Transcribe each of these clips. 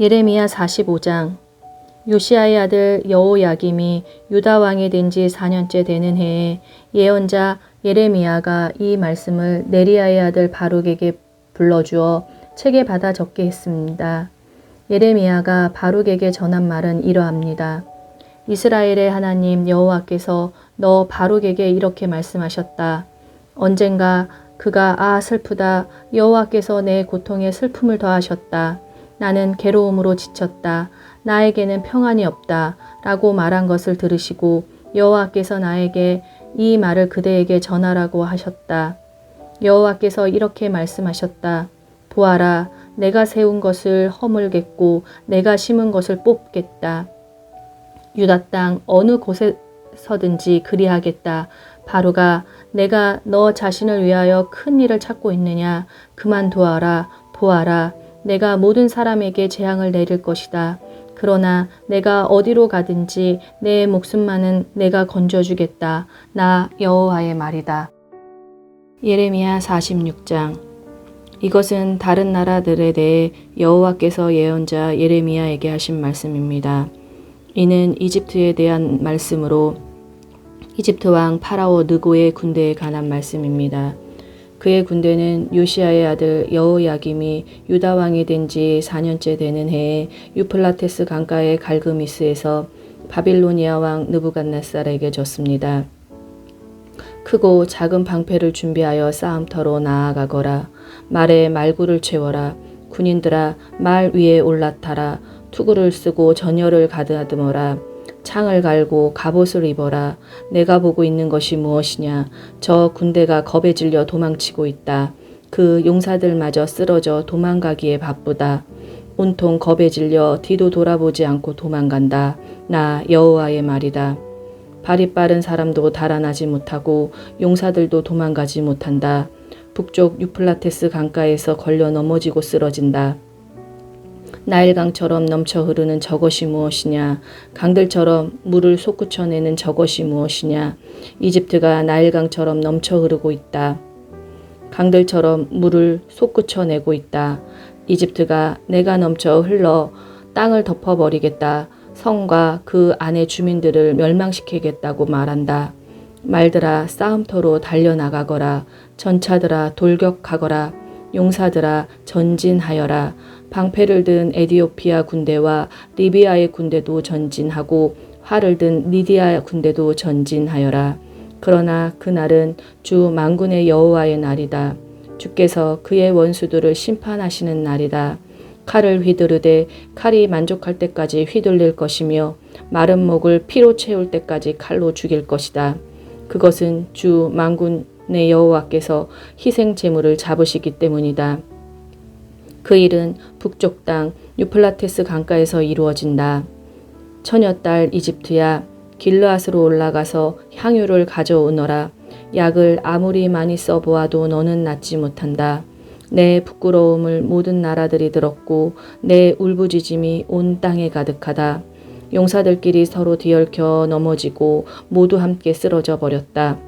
예레미야 45장 요시아의 아들 여호야김이 유다 왕이 된 지 4년째 되는 해에 예언자 예레미야가 이 말씀을 네리야의 아들 바룩에게 불러주어 책에 받아 적게 했습니다. 예레미야가 바룩에게 전한 말은 이러합니다. 이스라엘의 하나님 여호와께서 너 바룩에게 이렇게 말씀하셨다. 언젠가 그가 아 슬프다 여호와께서 내 고통에 슬픔을 더하셨다. 나는 괴로움으로 지쳤다. 나에게는 평안이 없다. 라고 말한 것을 들으시고 여호와께서 나에게 이 말을 그대에게 전하라고 하셨다. 여호와께서 이렇게 말씀하셨다. 보아라, 내가 세운 것을 허물겠고 내가 심은 것을 뽑겠다. 유다 땅 어느 곳에서든지 그리하겠다. 바로가 내가 너 자신을 위하여 큰 일을 찾고 있느냐? 그만두어라. 보아라. 내가 모든 사람에게 재앙을 내릴 것이다. 그러나 내가 어디로 가든지 내 목숨만은 내가 건져주겠다. 나 여호와의 말이다. 예레미야 46장 이것은 다른 나라들에 대해 여호와께서 예언자 예레미야에게 하신 말씀입니다. 이는 이집트에 대한 말씀으로 이집트 왕 파라오 느고의 군대에 관한 말씀입니다. 그의 군대는 요시아의 아들 여호야김이 유다 왕이 된 지 4년째 되는 해에 유플라테스 강가의 갈그미스에서 바빌로니아 왕 느부갓네살에게 졌습니다. 크고 작은 방패를 준비하여 싸움터로 나아가거라. 말에 말구를 채워라. 군인들아 말 위에 올라타라. 투구를 쓰고 전열을 가다듬어라. 창을 갈고 갑옷을 입어라. 내가 보고 있는 것이 무엇이냐? 저 군대가 겁에 질려 도망치고 있다. 그 용사들마저 쓰러져 도망가기에 바쁘다. 온통 겁에 질려 뒤도 돌아보지 않고 도망간다. 나 여호와의 말이다. 발이 빠른 사람도 달아나지 못하고 용사들도 도망가지 못한다. 북쪽 유플라테스 강가에서 걸려 넘어지고 쓰러진다. 나일강처럼 넘쳐 흐르는 저것이 무엇이냐? 강들처럼 물을 솟구쳐내는 저것이 무엇이냐? 이집트가 나일강처럼 넘쳐 흐르고 있다. 강들처럼 물을 솟구쳐내고 있다. 이집트가 내가 넘쳐 흘러 땅을 덮어버리겠다. 성과 그 안의 주민들을 멸망시키겠다고 말한다. 말들아 싸움터로 달려나가거라. 전차들아 돌격하거라. 용사들아 전진하여라. 방패를 든 에디오피아 군대와 리비아의 군대도 전진하고 활을 든 리디아 군대도 전진하여라. 그러나 그날은 주 만군의 여호와의 날이다. 주께서 그의 원수들을 심판하시는 날이다. 칼을 휘두르되 칼이 만족할 때까지 휘둘릴 것이며 마른 목을 피로 채울 때까지 칼로 죽일 것이다. 그것은 주 만군의 여호와께서 희생 제물을 잡으시기 때문이다. 그 일은 북쪽 땅 유플라테스 강가에서 이루어진다. 처녀 딸 이집트야 길르앗으로 올라가서 향유를 가져오너라. 약을 아무리 많이 써보아도 너는 낫지 못한다. 내 부끄러움을 모든 나라들이 들었고 내 울부짖음이 온 땅에 가득하다. 용사들끼리 서로 뒤얽혀 넘어지고 모두 함께 쓰러져 버렸다.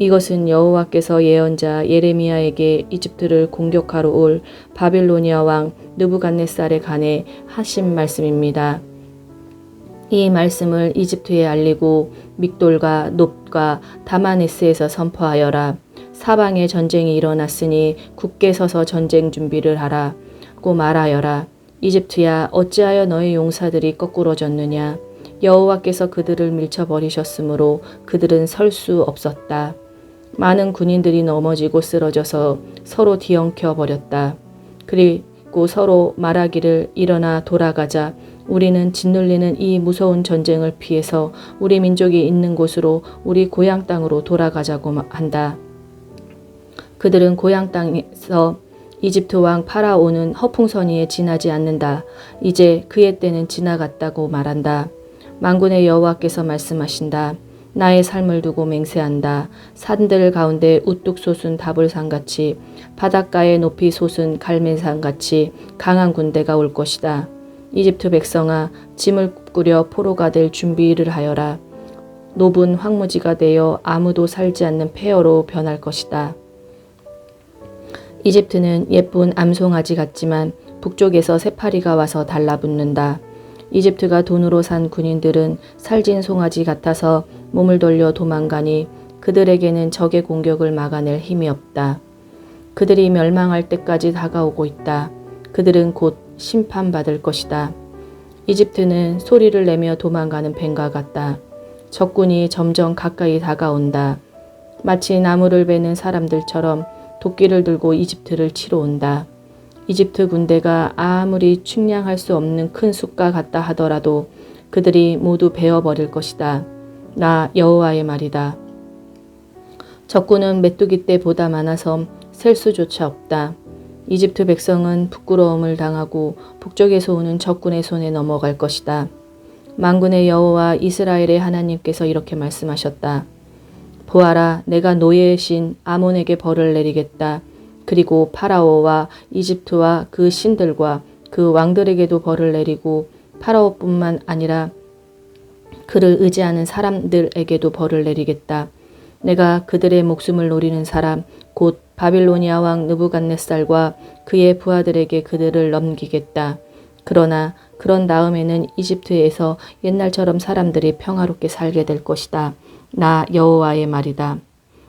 이것은 여호와께서 예언자 예레미야에게 이집트를 공격하러 올 바빌로니아 왕 느부갓네살에 관해 하신 말씀입니다. 이 말씀을 이집트에 알리고 믹돌과 높과 다마네스에서 선포하여라. 사방에 전쟁이 일어났으니 굳게 서서 전쟁 준비를 하라. 고 말하여라. 이집트야 어찌하여 너의 용사들이 거꾸러졌느냐. 여호와께서 그들을 밀쳐버리셨으므로 그들은 설 수 없었다. 많은 군인들이 넘어지고 쓰러져서 서로 뒤엉켜 버렸다. 그리고 서로 말하기를 일어나 돌아가자. 우리는 짓눌리는 이 무서운 전쟁을 피해서 우리 민족이 있는 곳으로 우리 고향 땅으로 돌아가자고 한다. 그들은 고향 땅에서 이집트 왕 파라오는 허풍선이에 지나지 않는다. 이제 그의 때는 지나갔다고 말한다. 만군의 여호와께서 말씀하신다. 나의 삶을 두고 맹세한다. 산들 가운데 우뚝 솟은 다불산같이 바닷가에 높이 솟은 갈매산같이 강한 군대가 올 것이다. 이집트 백성아 짐을 꾸려 포로가 될 준비를 하여라. 노분 황무지가 되어 아무도 살지 않는 폐허로 변할 것이다. 이집트는 예쁜 암송아지 같지만 북쪽에서 세파리가 와서 달라붙는다. 이집트가 돈으로 산 군인들은 살진 송아지 같아서 몸을 돌려 도망가니 그들에게는 적의 공격을 막아낼 힘이 없다. 그들이 멸망할 때까지 다가오고 있다. 그들은 곧 심판받을 것이다. 이집트는 소리를 내며 도망가는 뱀과 같다. 적군이 점점 가까이 다가온다. 마치 나무를 베는 사람들처럼 도끼를 들고 이집트를 치러 온다. 이집트 군대가 아무리 측량할 수 없는 큰 숲과 같다 하더라도 그들이 모두 베어버릴 것이다. 나 여호와의 말이다. 적군은 메뚜기 떼보다 많아서 셀 수조차 없다. 이집트 백성은 부끄러움을 당하고 북쪽에서 오는 적군의 손에 넘어갈 것이다. 만군의 여호와 이스라엘의 하나님께서 이렇게 말씀하셨다. 보아라, 내가 노예의 신 아몬에게 벌을 내리겠다. 그리고 파라오와 이집트와 그 신들과 그 왕들에게도 벌을 내리고 파라오뿐만 아니라 그를 의지하는 사람들에게도 벌을 내리겠다. 내가 그들의 목숨을 노리는 사람 곧 바빌로니아 왕 느부갓네살과 그의 부하들에게 그들을 넘기겠다. 그러나 그런 다음에는 이집트에서 옛날처럼 사람들이 평화롭게 살게 될 것이다. 나 여호와의 말이다.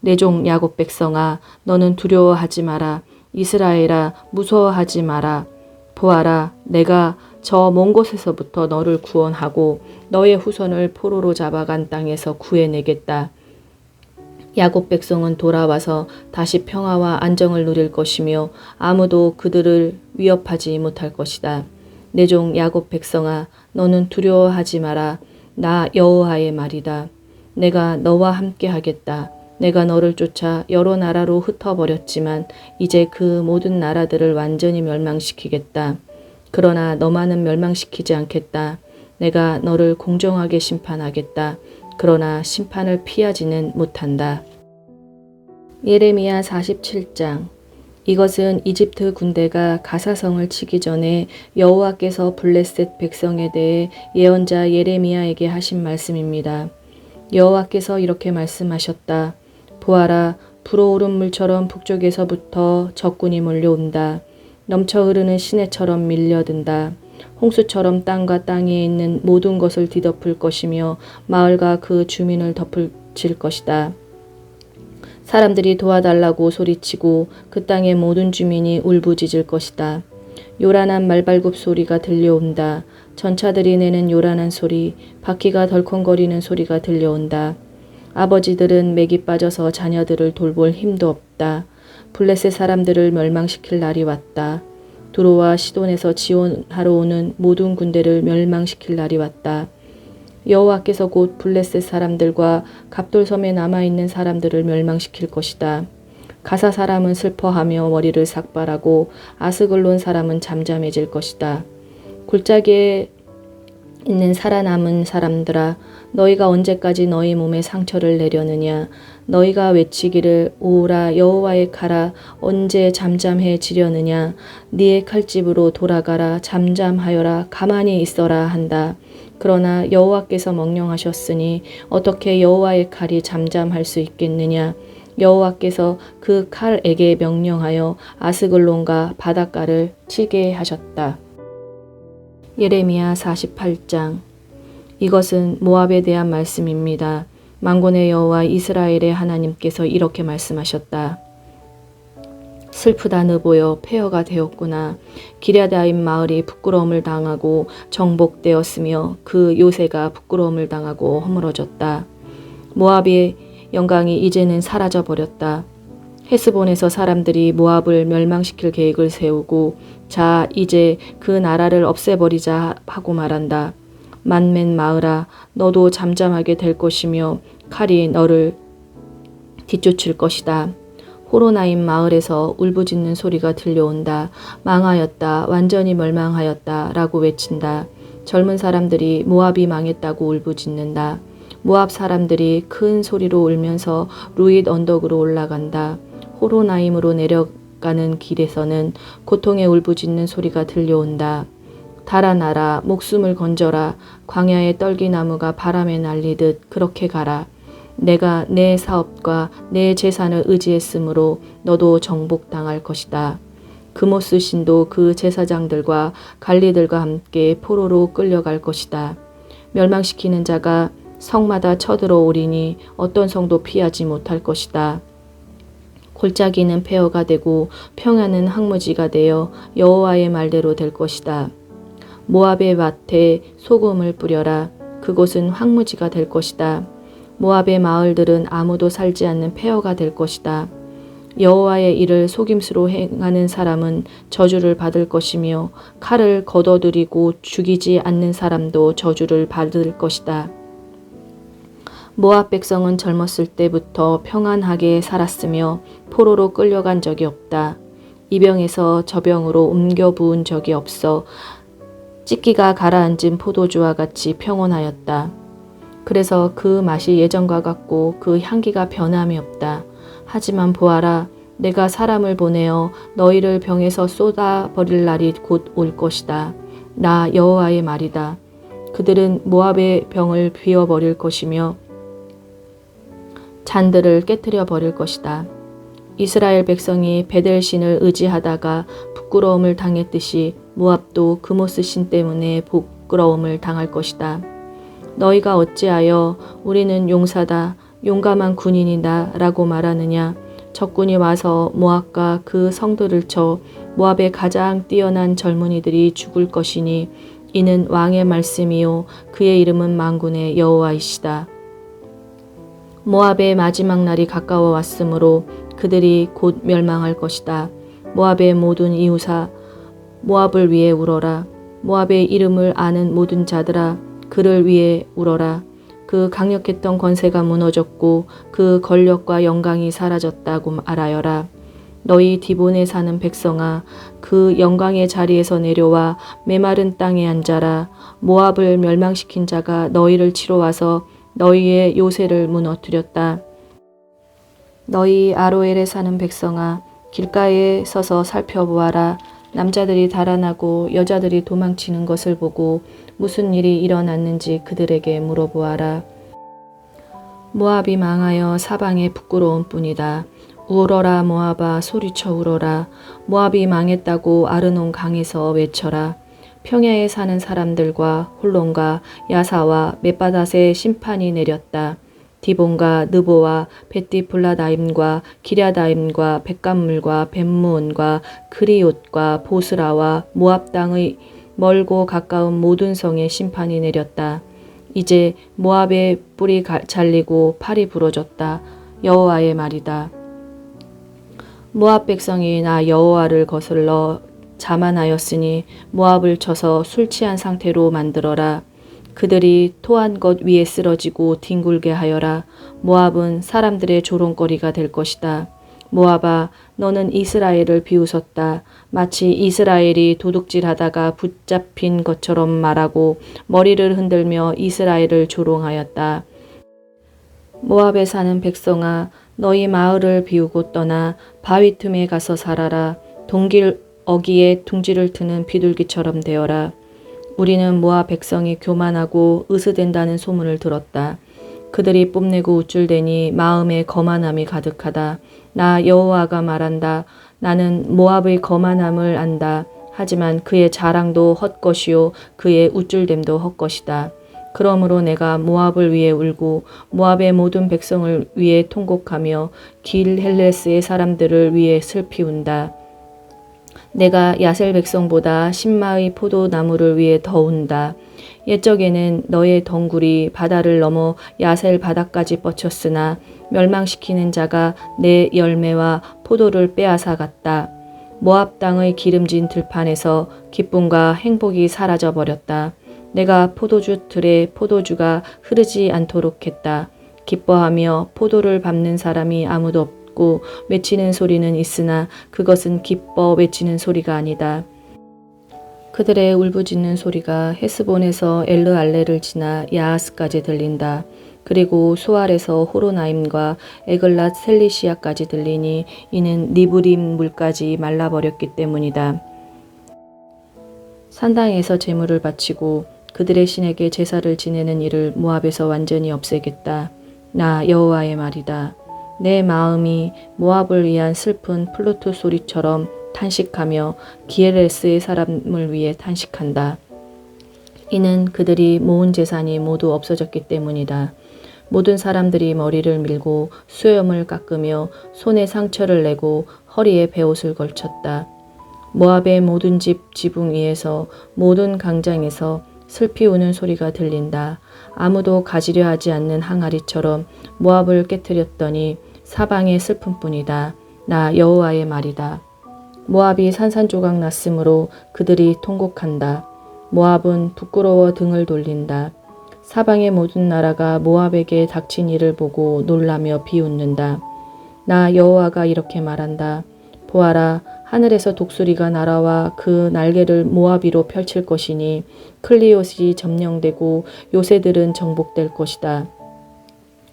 내 종 야곱 백성아 너는 두려워하지 마라. 이스라엘아 무서워하지 마라. 보아라 내가 저 먼 곳에서부터 너를 구원하고 너의 후손을 포로로 잡아간 땅에서 구해내겠다. 야곱 백성은 돌아와서 다시 평화와 안정을 누릴 것이며 아무도 그들을 위협하지 못할 것이다. 내 종 야곱 백성아 너는 두려워하지 마라. 나 여호와의 말이다. 내가 너와 함께 하겠다. 내가 너를 쫓아 여러 나라로 흩어버렸지만 이제 그 모든 나라들을 완전히 멸망시키겠다. 그러나 너만은 멸망시키지 않겠다. 내가 너를 공정하게 심판하겠다. 그러나 심판을 피하지는 못한다. 예레미야 47장 이것은 이집트 군대가 가사성을 치기 전에 여호와께서 블레셋 백성에 대해 예언자 예레미야에게 하신 말씀입니다. 여호와께서 이렇게 말씀하셨다. 보아라 불어오른 물처럼 북쪽에서부터 적군이 몰려온다. 넘쳐 흐르는 시내처럼 밀려든다. 홍수처럼 땅과 땅 위에 있는 모든 것을 뒤덮을 것이며 마을과 그 주민을 덮칠 것이다. 사람들이 도와달라고 소리치고 그 땅의 모든 주민이 울부짖을 것이다. 요란한 말발굽 소리가 들려온다. 전차들이 내는 요란한 소리, 바퀴가 덜컹거리는 소리가 들려온다. 아버지들은 맥이 빠져서 자녀들을 돌볼 힘도 없다. 블레셋 사람들을 멸망시킬 날이 왔다. 두로와 시돈에서 지원하러 오는 모든 군대를 멸망시킬 날이 왔다. 여호와께서 곧 블레셋 사람들과 갑돌섬에 남아 있는 사람들을 멸망시킬 것이다. 가사 사람은 슬퍼하며 머리를 삭발하고 아스글론 사람은 잠잠해질 것이다. 골짜기에 있는 살아남은 사람들아 너희가 언제까지 너희 몸에 상처를 내려느냐 너희가 외치기를 오라 여호와의 칼아 언제 잠잠해지려느냐 네의 칼집으로 돌아가라 잠잠하여라 가만히 있어라 한다 그러나 여호와께서 명령하셨으니 어떻게 여호와의 칼이 잠잠할 수 있겠느냐 여호와께서 그 칼에게 명령하여 아스글론과 바닷가를 치게 하셨다. 예레미야 48장 이것은 모압에 대한 말씀입니다. 망군의 여호와 이스라엘의 하나님께서 이렇게 말씀하셨다. 슬프다 느보여 폐허가 되었구나. 기랴다임 마을이 부끄러움을 당하고 정복되었으며 그 요새가 부끄러움을 당하고 허물어졌다. 모압의 영광이 이제는 사라져 버렸다. 헤스본에서 사람들이 모압을 멸망시킬 계획을 세우고 자 이제 그 나라를 없애버리자 하고 말한다. 만맨 마을아 너도 잠잠하게 될 것이며 칼이 너를 뒤쫓을 것이다. 호로나임 마을에서 울부짖는 소리가 들려온다. 망하였다. 완전히 멸망하였다. 라고 외친다. 젊은 사람들이 모압이 망했다고 울부짖는다. 모압 사람들이 큰 소리로 울면서 루잇 언덕으로 올라간다. 호로나임으로 내려가는 길에서는 고통의 울부짖는 소리가 들려온다. 달아나라, 목숨을 건져라, 광야의 떨기나무가 바람에 날리듯 그렇게 가라. 내가 내 사업과 내 재산을 의지했으므로 너도 정복당할 것이다. 그모스 신도 그 제사장들과 관리들과 함께 포로로 끌려갈 것이다. 멸망시키는 자가 성마다 쳐들어오리니 어떤 성도 피하지 못할 것이다. 골짜기는 폐허가 되고 평야는 항무지가 되어 여호와의 말대로 될 것이다. 모압의 밭에 소금을 뿌려라. 그곳은 황무지가 될 것이다. 모압의 마을들은 아무도 살지 않는 폐허가 될 것이다. 여호와의 일을 속임수로 행하는 사람은 저주를 받을 것이며 칼을 걷어들이고 죽이지 않는 사람도 저주를 받을 것이다. 모압 백성은 젊었을 때부터 평안하게 살았으며 포로로 끌려간 적이 없다. 이 병에서 저 병으로 옮겨 부은 적이 없어 찢기가 가라앉은 포도주와 같이 평온하였다. 그래서 그 맛이 예전과 같고 그 향기가 변함이 없다. 하지만 보아라, 내가 사람을 보내어 너희를 병에서 쏟아 버릴 날이 곧 올 것이다. 나 여호와의 말이다. 그들은 모압의 병을 비워 버릴 것이며 잔들을 깨뜨려 버릴 것이다. 이스라엘 백성이 베델 신을 의지하다가 부끄러움을 당했듯이 모압도 그모스 신 때문에 부끄러움을 당할 것이다. 너희가 어찌하여 우리는 용사다, 용감한 군인이다 라고 말하느냐? 적군이 와서 모압과 그 성들을 쳐 모압의 가장 뛰어난 젊은이들이 죽을 것이니 이는 왕의 말씀이요 그의 이름은 만군의 여호와이시다. 모압의 마지막 날이 가까워 왔으므로 그들이 곧 멸망할 것이다. 모압의 모든 이웃아 모압을 위해 울어라. 모압의 이름을 아는 모든 자들아 그를 위해 울어라. 그 강력했던 권세가 무너졌고 그 권력과 영광이 사라졌다고 알아여라. 너희 디본에 사는 백성아 그 영광의 자리에서 내려와 메마른 땅에 앉아라. 모압을 멸망시킨 자가 너희를 치러 와서 너희의 요새를 무너뜨렸다. 너희 아로엘에 사는 백성아 길가에 서서 살펴보아라. 남자들이 달아나고 여자들이 도망치는 것을 보고 무슨 일이 일어났는지 그들에게 물어보아라. 모압이 망하여 사방에 부끄러운 뿐이다. 울어라 모압아 소리쳐 울어라. 모압이 망했다고 아르논 강에서 외쳐라. 평야에 사는 사람들과 홀론과 야사와 맷바닷에 심판이 내렸다. 디본과 느보와 베티플라다임과 기랴다임과 백감물과 벳무온과 그리옷과 보스라와 모압 땅의 멀고 가까운 모든 성에 심판이 내렸다. 이제 모압의 뿔이 잘리고 팔이 부러졌다. 여호와의 말이다. 모압 백성이 나 여호와를 거슬러 자만하였으니 모압을 쳐서 술 취한 상태로 만들어라. 그들이 토한 것 위에 쓰러지고 뒹굴게 하여라. 모압은 사람들의 조롱거리가 될 것이다. 모압아, 너는 이스라엘을 비웃었다. 마치 이스라엘이 도둑질하다가 붙잡힌 것처럼 말하고 머리를 흔들며 이스라엘을 조롱하였다. 모압에 사는 백성아, 너희 마을을 비우고 떠나 바위 틈에 가서 살아라. 동길 어기에 둥지를 트는 비둘기처럼 되어라. 우리는 모압 백성이 교만하고 으스댄다는 소문을 들었다. 그들이 뽐내고 우쭐대니 마음에 거만함이 가득하다. 나 여호와가 말한다. 나는 모압의 거만함을 안다. 하지만 그의 자랑도 헛것이요 그의 우쭐됨도 헛것이다. 그러므로 내가 모압을 위해 울고 모압의 모든 백성을 위해 통곡하며 길 헬레스의 사람들을 위해 슬피 운다. 내가 야셀 백성보다 신마의 포도나무를 위해 더 운다. 옛적에는 너의 덩굴이 바다를 넘어 야셀 바다까지 뻗쳤으나 멸망시키는 자가 내 열매와 포도를 빼앗아 갔다. 모압 땅의 기름진 들판에서 기쁨과 행복이 사라져 버렸다. 내가 포도주 틀에 포도주가 흐르지 않도록 했다. 기뻐하며 포도를 밟는 사람이 아무도 없다. 듣고 외치는 소리는 있으나 그것은 기뻐 외치는 소리가 아니다. 그들의 울부짖는 소리가 헤스본에서 엘르알레를 지나 야하스까지 들린다. 그리고 소알에서 호로나임과 에글랏 셀리시아까지 들리니 이는 니브림 물까지 말라버렸기 때문이다. 산당에서 제물을 바치고 그들의 신에게 제사를 지내는 일을 모압에서 완전히 없애겠다. 나 여호와의 말이다. 내 마음이 모압을 위한 슬픈 플루트 소리처럼 탄식하며 기에레스의 사람을 위해 탄식한다. 이는 그들이 모은 재산이 모두 없어졌기 때문이다. 모든 사람들이 머리를 밀고 수염을 깎으며 손에 상처를 내고 허리에 베옷을 걸쳤다. 모압의 모든 집 지붕 위에서 모든 강장에서 슬피 우는 소리가 들린다. 아무도 가지려 하지 않는 항아리처럼 모압을 깨뜨렸더니 사방의 슬픔뿐이다. 나 여호와의 말이다. 모압이 산산조각 났으므로 그들이 통곡한다. 모압은 부끄러워 등을 돌린다. 사방의 모든 나라가 모압에게 닥친 일을 보고 놀라며 비웃는다. 나 여호와가 이렇게 말한다. 보아라 하늘에서 독수리가 날아와 그 날개를 모압이로 펼칠 것이니 클리옷이 점령되고 요새들은 정복될 것이다.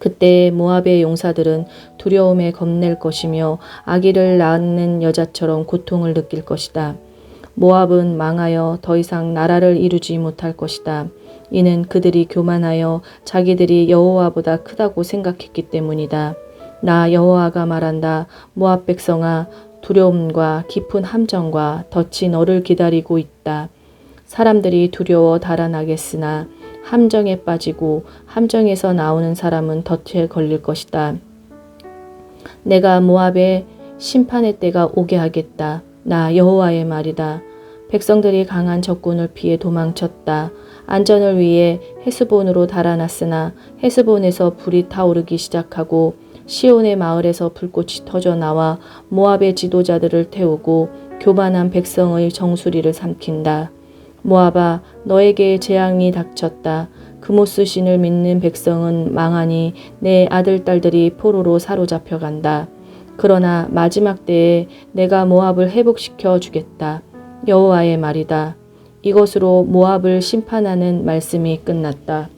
그때 모압의 용사들은 두려움에 겁낼 것이며 아기를 낳는 여자처럼 고통을 느낄 것이다. 모압은 망하여 더 이상 나라를 이루지 못할 것이다. 이는 그들이 교만하여 자기들이 여호와보다 크다고 생각했기 때문이다. 나 여호와가 말한다. 모압 백성아 두려움과 깊은 함정과 덫이 너를 기다리고 있다. 사람들이 두려워 달아나겠으나 함정에 빠지고 함정에서 나오는 사람은 덫에 걸릴 것이다. 내가 모압의 심판의 때가 오게 하겠다. 나 여호와의 말이다. 백성들이 강한 적군을 피해 도망쳤다. 안전을 위해 헤스본으로 달아났으나 헤스본에서 불이 타오르기 시작하고 시온의 마을에서 불꽃이 터져 나와 모압의 지도자들을 태우고 교만한 백성의 정수리를 삼킨다. 모압아 너에게 재앙이 닥쳤다. 그모스 신을 믿는 백성은 망하니 내 아들 딸들이 포로로 사로잡혀 간다. 그러나 마지막 때에 내가 모압을 회복시켜 주겠다. 여호와의 말이다. 이것으로 모압을 심판하는 말씀이 끝났다.